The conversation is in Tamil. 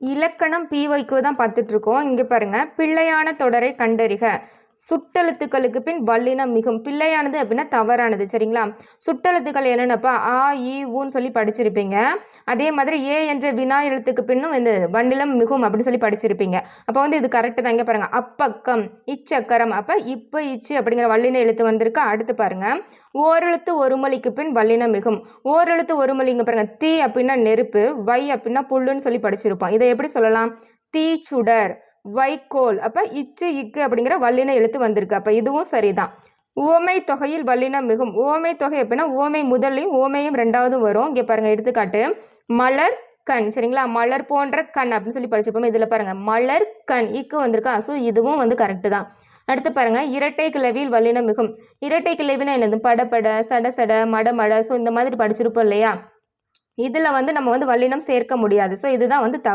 இலக்கணம் பிஒய்க்கு தான் பார்த்துட்ருக்கோம் இங்கே பாருங்கள் பிள்ளையான தொடரை கண்டறிக. சுட்டெழுத்துக்களுக்கு பின் வல்லினம் மிகும். பிள்ளையானது அப்படின்னா தவறானது சரிங்களா? சுட்டெழுத்துக்கள் என்னென்னப்பா? ஆ இ ஊன்னு சொல்லி படிச்சிருப்பீங்க. அதே மாதிரி ஏ என்ற வினா எழுத்துக்கு பின்னும் இந்த வல்லினம் மிகும் அப்படின்னு சொல்லி படிச்சிருப்பீங்க. அப்போ வந்து இது கரெக்டு தான் இங்கே பாருங்க. அப்பக்கம் இச்சக்கரம். அப்போ இப்போ இச்சு அப்படிங்கிற வல்லின எழுத்து வந்திருக்கு. அடுத்து பாருங்க. ஓரெழுத்து ஒரு மொழிக்கு பின் வல்லினம் மிகும். ஓரெழுத்து ஒரு மொழி பாருங்க. தீ அப்படின்னா நெருப்பு வை அப்படின்னா புல்லுன்னு சொல்லி படிச்சிருப்போம். இதை எப்படி சொல்லலாம்? தீச்சுடர். வைக்கோல். அப்போ இச்சு இக்கு அப்படிங்கிற வல்லின எழுத்து வந்திருக்கு. அப்போ இதுவும் சரிதான். ஓமை தொகையில் வல்லினம் மிகும். ஓமை தொகை எப்படின்னா ஓமை முதல்லையும் ஓமையும் ரெண்டாவதும் வரும். இங்கே பாருங்க எடுத்துக்காட்டு. மலர் கண். சரிங்களா? மலர் போன்ற கண் அப்படின்னு சொல்லி படிச்சிருப்போம். இதில் பாருங்க மலர் கண். இக்கு வந்திருக்கா? ஸோ இதுவும் வந்து கரெக்டு தான். அடுத்து பாருங்க இரட்டை கிளவியில் வல்லினம் மிகும். இரட்டை கிளவினா என்னது? படப்பட சட சட மட மட ஸோ இந்த மாதிரி படிச்சிருப்போம் இல்லையா? இதில் வந்து நம்ம வந்து வல்லினம் சேர்க்க முடியாது. ஸோ இதுதான் வந்து தவறு.